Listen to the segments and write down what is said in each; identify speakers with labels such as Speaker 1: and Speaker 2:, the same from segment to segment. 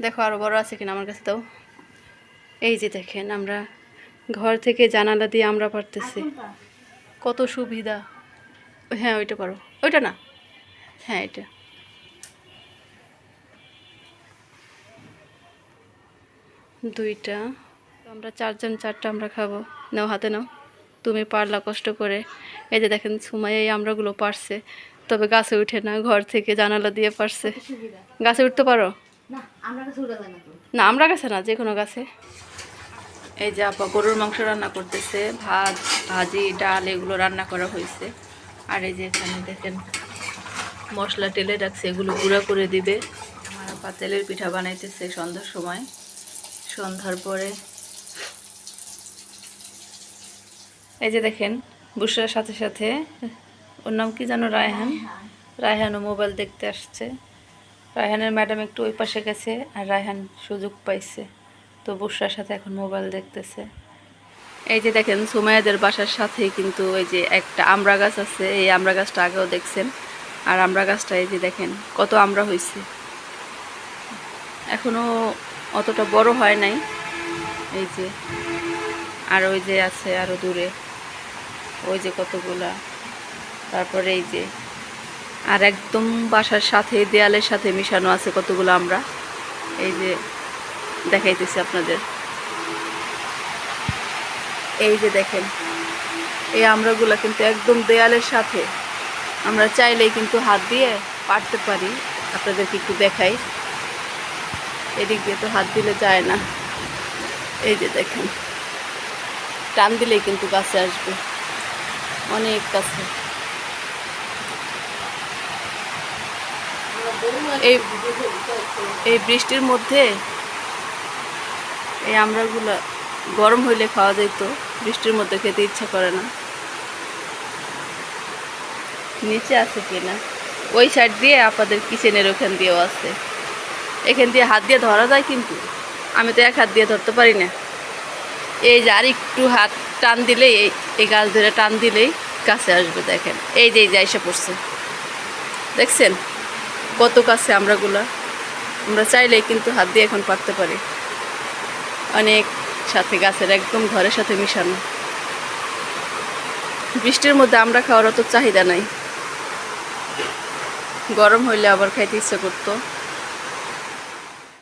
Speaker 1: দেখো আরও বড় আছে কিনা আমার কাছে দাও এই যে দেখেন আমরা ঘর থেকে জানালা দিয়ে আমরা পারতেছি। কত সুবিধা। হ্যাঁ ওইটা পারো। ওইটা না? হ্যাঁ এটা। দুইটা। আমরা চারজন চারটা আমরা খাব। নাও হাতে নাও। তুমি পারলা কষ্ট করে। এই যে দেখেন সুমাই এই আমরাগুলো পারছে। তবে গাছে উঠে না ঘর থেকে জানালা দিয়ে পারছে। গাছে উঠতে পারো?
Speaker 2: না আমরা কাছে না তো।
Speaker 1: না আমরা গাছে না যে কোনো গাছে এই যে আপা গরুর মাংস রান্না করতেছে ভাত ভাজি ডাল এগুলো রান্না করা হয়েছে। আর এই যে এখানে দেখেন মশলা টেলে রাখছে এগুলো গুঁড়া করে দিবে। আমার আপা তেলের পিঠা বানাইতেছে সন্ধ্যার সময়। সন্ধ্যার পরে এই যে দেখেন বুসরার সাথে সাথে ওর নাম কি জানো রায়হান। রায়হানও মোবাইল দেখতে আসছে। রায়হানের ম্যাডাম একটু ওই পাশে গেছে আর রায়হান সুযোগ পাইছে। তো বুসরার সাথে এখন মোবাইল দেখতেছে। এই যে দেখেন সুমায়াদের বাসার সাথেই কিন্তু ওই যে একটা আমড়া গাছ আছে, এই আমড়া গাছটা আগেও দেখছেন। আর আমড়া গাছটা এই যে দেখেন, কত আমড়া হয়েছে এখনও অতটা বড় হয় নাই। এই যে, আর ওই যে আছে আরও দূরে। ওই যে কতগুলা। তারপরে এই যে আর একদম বাসার সাথে, দেয়ালের সাথে মিশানো আছে কতগুলো আমরা। এই যে দেখাইতেছি আপনাদের। এই যে দেখেন, এই আমরাগুলো কিন্তু একদম দেয়ালের সাথে। আমরা চাইলেই কিন্তু হাত দিয়ে পারতে পারি। আপনাদেরকে একটু দেখাই। এদিক দিয়ে তো হাত দিলে যায় না। এই যে দেখেন, টান দিলেই কিন্তু কাছে আসবে। অনেক কাছে এই এই বৃষ্টির মধ্যে এই আমড়াগুলো গরম হইলে খাওয়া যেত বৃষ্টির মধ্যে খেতে ইচ্ছা করে না। নিচে আছে কিনা ওই সাইড দিয়ে আপনাদের কিচেনের ওখান দিয়েও আছে। এখান দিয়ে হাত দিয়ে ধরা যায় কিন্তু। আমি তো এক হাত দিয়ে ধরতে পারি না। এই যে আর একটু হাত টান দিলেই, এই গাছ ধরে টান দিলেই কাছে আসবে দেখেন। এই যে এই যে এসে পড়ছে। দেখছেন? কত কাছে আমরাগুলা? আমরা চাইলেই কিন্তু হাত দিয়ে এখন পারতে পারি। অনেক সাথে গাছের একদম ঘরের সাথে মিশানো। বৃষ্টির মধ্যে আমরা খাওয়ার অত চাহিদা নাই। গরম হইলে আবার খাইতে ইচ্ছে করতো।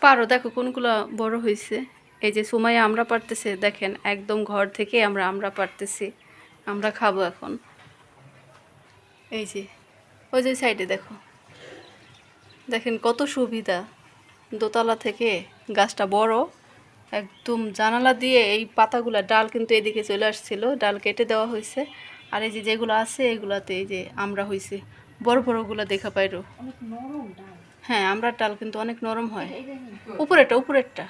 Speaker 1: পারো, দেখো কোনগুলো বড় হয়েছে এই যে সময় আমরা পারতেছে, দেখেন একদম ঘর থেকে আমরা আমরা পারতেছি। আমরা খাব এখন। এই যে, ওই যে সাইডে দেখো। দেখেন কত সুবিধা। দোতলা থেকে গাছটা বড় একদম জানালা দিয়ে এই পাতাগুলো ডাল কিন্তু এদিকে চলে আসছিল ডাল কেটে দেওয়া হয়েছে। আর এই যে যেগুলো আছে এগুলাতে এই যে আমরা হয়েছে বড় বড়গুলো দেখা পাইরো। হ্যাঁ আমরা ডাল কিন্তু অনেক নরম হয়। উপরেরটা উপরেরটা।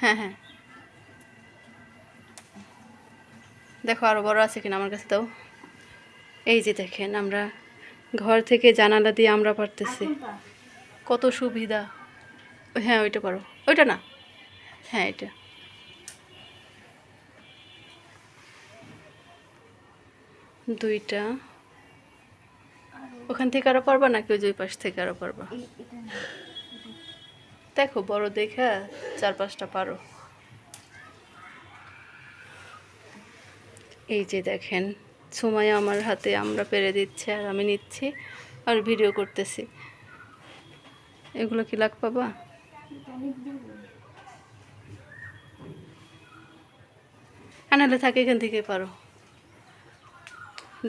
Speaker 1: হ্যাঁ হ্যাঁ। দেখো আরও বড় আছে কিনা আমার কাছে তাও এই যে দেখেন আমরা ঘর থেকে জানালা দিয়ে আমরা পারতেছি। কত সুবিধা। হ্যাঁ ওইটা পারো। ওইটা না? হ্যাঁ এটা। দুইটা। ওখান থেকে আরও পারবা নাকি ওই পাশ থেকে আরও পারবা? দেখো বড় দেখা চার পাঁচটা পারো। এই যে দেখেন সময় আমার হাতে আমরা পেরে দিচ্ছি আর আমি নিচ্ছি আর ভিডিও করতেছি। এগুলো কি লাগ পাবা আনালে থাকে, এখান থেকে পারো।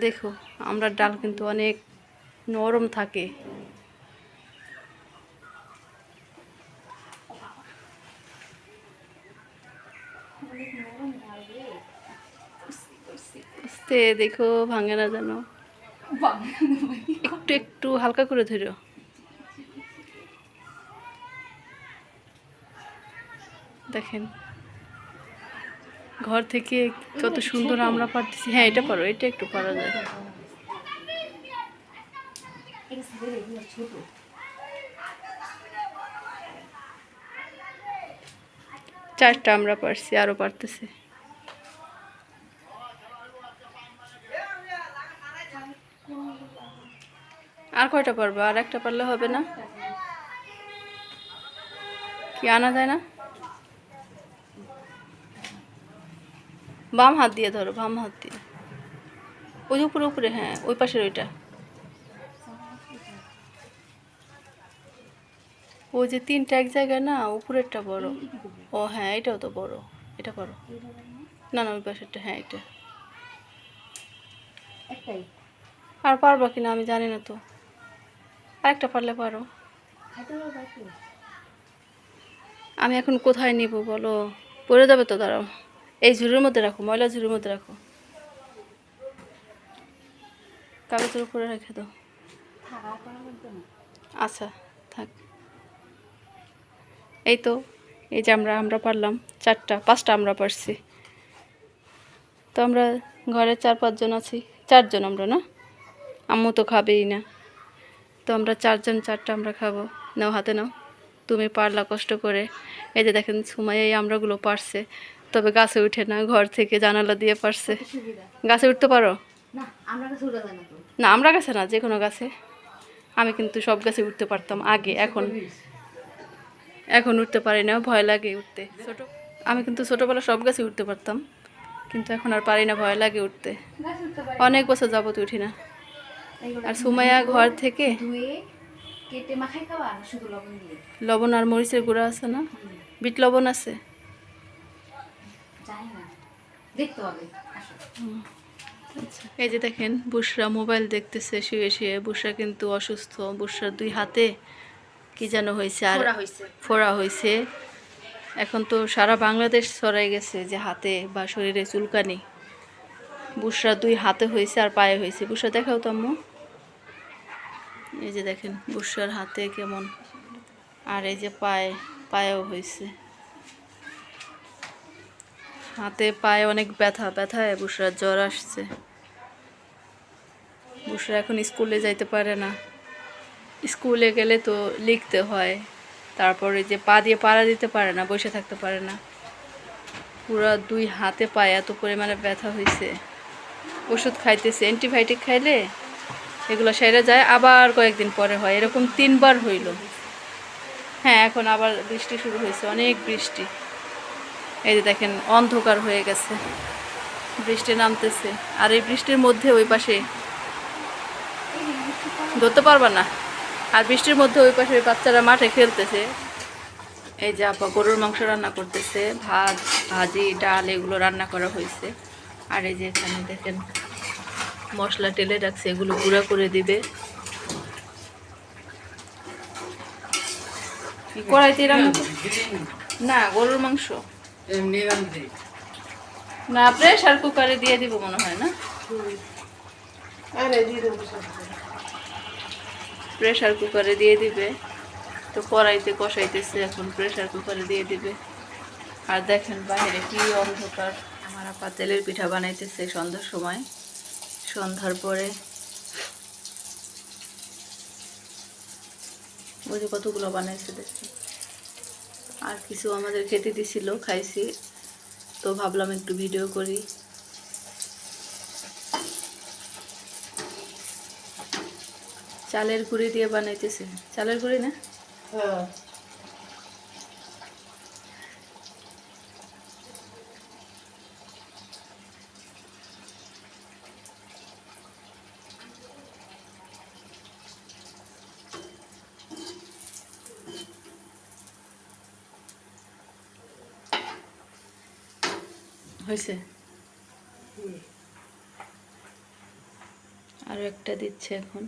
Speaker 1: দেখো, আমরা ডাল কিন্তু অনেক নরম থাকে
Speaker 2: অনেক নরম ডাল রে
Speaker 1: আস্তে দেখো ভাঙে না যেন। একটু একটু হালকা করে ধরো। দেখেন, ঘর থেকে কত সুন্দর আমরা পারতেছি। হ্যাঁ এটা পারো, এটা একটু পারা যায়। চারটা আমরা পারছি আরও পারতেছি। কয়টা পারব আর একটা পারলে হবে না? কি আনা যায় না? বাম হাত দিয়ে ধরো, বাম হাত দিয়ে। ওই যে উপরে উপরে হ্যাঁ ওই পাশের ওইটা। ওই যে তিনটা এক জায়গায় না, উপরেরটা বড়। ও হ্যাঁ এটাও তো বড়। এটা করো না না, ওই পাশেরটা হ্যাঁ এটা। আর পারবা কিনা আমি জানি না তো। আরেকটা পারলে পারো। আমি এখন কোথায় নিব বলো? পড়ে যাবে তো, দাঁড়াও। এই ঝুড়ির মধ্যে রাখো ময়লা ঝুড়ির মধ্যে রাখো। কাগজের উপরে রেখে দাও। আচ্ছা থাক। এই তো, এই যে আমরা আমরা পারলাম। চারটা, পাঁচটা আমরা পারছি। তো আমরা ঘরে চার, পাঁচজন আছি। চারজন আমরা, না? আম্মু তো খাবেই না। তো আমরা চারজন চারটা আমরা খাব। নাও হাতে নাও। তুমি পারলা কষ্ট করে। এই যে দেখেন সুমাই এই আমরাগুলো পারছে। তবে গাছে উঠে না ঘর থেকে জানালা দিয়ে পারছে। গাছে উঠতে পারো?
Speaker 2: না আমরা
Speaker 1: গাছে না যে কোনো গাছে। আমি কিন্তু সব গাছে উঠতে পারতাম আগে এখন। এখন উঠতে পারি না ভয় লাগে উঠতে। ছোট আমি কিন্তু ছোটোবেলা সব গাছে উঠতে পারতাম। কিন্তু এখন আর পারি না ভয় লাগে উঠতে। অনেক বছর যাবত উঠি না। আর সুমাইয়া ঘর থেকে
Speaker 2: কেটে মাখাই খাওয়া শুধু লবণ দিয়ে।
Speaker 1: লবণ আর মরিচের গুঁড়া আছে না? বিট লবণ আছে?
Speaker 2: দেখতে হবে।
Speaker 1: আচ্ছা। এই যে দেখেন বুসরা মোবাইল দেখতেছে শুয়ে শুয়ে। বুসরা কিন্তু অসুস্থ। বুসরার দুই হাতে কি যেন হয়েছে আর ফোড়া হয়েছে। এখন তো সারা বাংলাদেশ ছড়াই গেছে যে হাতে বা শরীরে চুলকানি। বুসরা দুই হাতে হয়েছে আর পায়ে হয়েছে। বুসরা দেখাও তো আম্মু। এই যে দেখেন বুসরার হাতে কেমন, আর এই যে পায়ে, পায়েও হয়েছে হাতে পায়ে অনেক ব্যথা, ব্যথায় বুসরার জ্বর আসছে। বুসরা এখন স্কুলে যাইতে পারে না। স্কুলে গেলে তো লিখতে হয়, তারপরে যে পা দিয়ে পাড়া দিতে পারে না, বসে থাকতে পারে না। পুরো দুই হাতে পায়ে এত পরিমাণে ব্যথা হয়েছে ওষুধ খাইতেছে, অ্যান্টিবায়োটিক খাইলে এগুলো সেরে যায়, আবার কয়েকদিন পরে হয়। এরকম তিনবার হইল। হ্যাঁ এখন আবার বৃষ্টি শুরু হয়েছে, অনেক বৃষ্টি। এই যে দেখেন, অন্ধকার হয়ে গেছে। বৃষ্টি নামতেছে। আর এই বৃষ্টির মধ্যে ওই পাশে ধরতে পারবা না। আর বৃষ্টির মধ্যে ওই পাশে ওই বাচ্চারা মাঠে খেলতেছে। এই যে আপা গরুর মাংস রান্না করতেছে, ভাত, ভাজি, ডাল, এগুলো রান্না করা হয়েছে। আর এই যে এখানে দেখেন মশলা টেলে রাখছে এগুলো গুঁড়া করে দিবে। কড়াইতে রান্না না গরুর মাংস। না প্রেশার কুকারে দিয়ে দিব মনে হয় না? প্রেশার কুকারে দিয়ে দিবে। তো কড়াইতে কষাইতেছে এখন প্রেশার কুকারে দিয়ে দিবে। আর দেখেন বাইরে কি অন্ধকার। আমার আপা তেলের পিঠা বানাইতেছে সন্ধ্যার সময়। সন্ধ্যার পরে। ওই যে কতগুলো বানাইছে দেখছি। আর কিছু আমাদের খেতে দিছিল, খাইছি। তো ভাবলাম একটু ভিডিও করি। চালের গুঁড়ি দিয়ে বানাইতেছে। চালের গুঁড়ি না?
Speaker 3: হ্যাঁ।
Speaker 1: হয়েছে? আরও একটা দিচ্ছে এখন।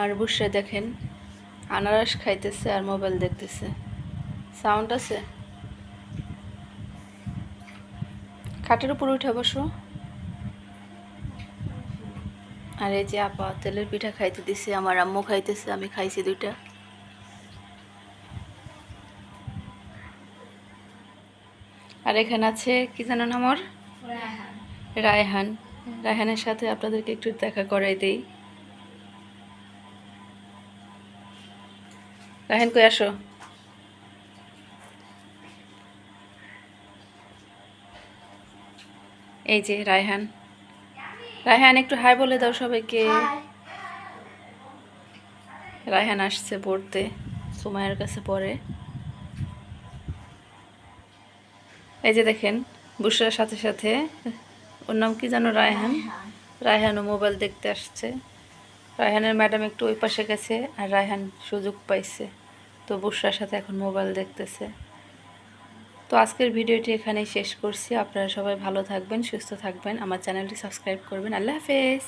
Speaker 1: আর বসে দেখেন। আনারস খাইতেছে আর মোবাইল দেখতেছে। সাউন্ড আছে? খাটের উপর উঠে বসো। আর এই যে আপা তেলের পিঠা খাইতে দিছে আমার আম্মু খাইতেছে আমি খাইছি দুইটা। আর এখানে আছে কি জানো নাম ওর? রায়হান। রায়হানের সাথে আপনাদেরকে একটু দেখা করাই দেই। রায়হান কই আসো? এই যে রায়হান। রায়হান, একটু হাই বলে দাও সবাইকে। রায়হান আসছে পড়তে সুমায়ের কাছে পড়ে। এই যে দেখেন বুসরার সাথে সাথে, ওর নাম কি জানো রায়হান? রায়হানও মোবাইল দেখতে আসছে। রায়হানের ম্যাডাম একটু ওই পাশে গেছে আর রায়হান সুযোগ পাইছে। তো বুসরার সাথে এখন মোবাইল দেখতেছে। তো আজকের ভিডিওটি এখানেই শেষ করছি। আপনারা সবাই ভালো থাকবেন, সুস্থ থাকবেন। আমার চ্যানেলটি সাবস্ক্রাইব করবেন। আল্লাহ হাফেজ!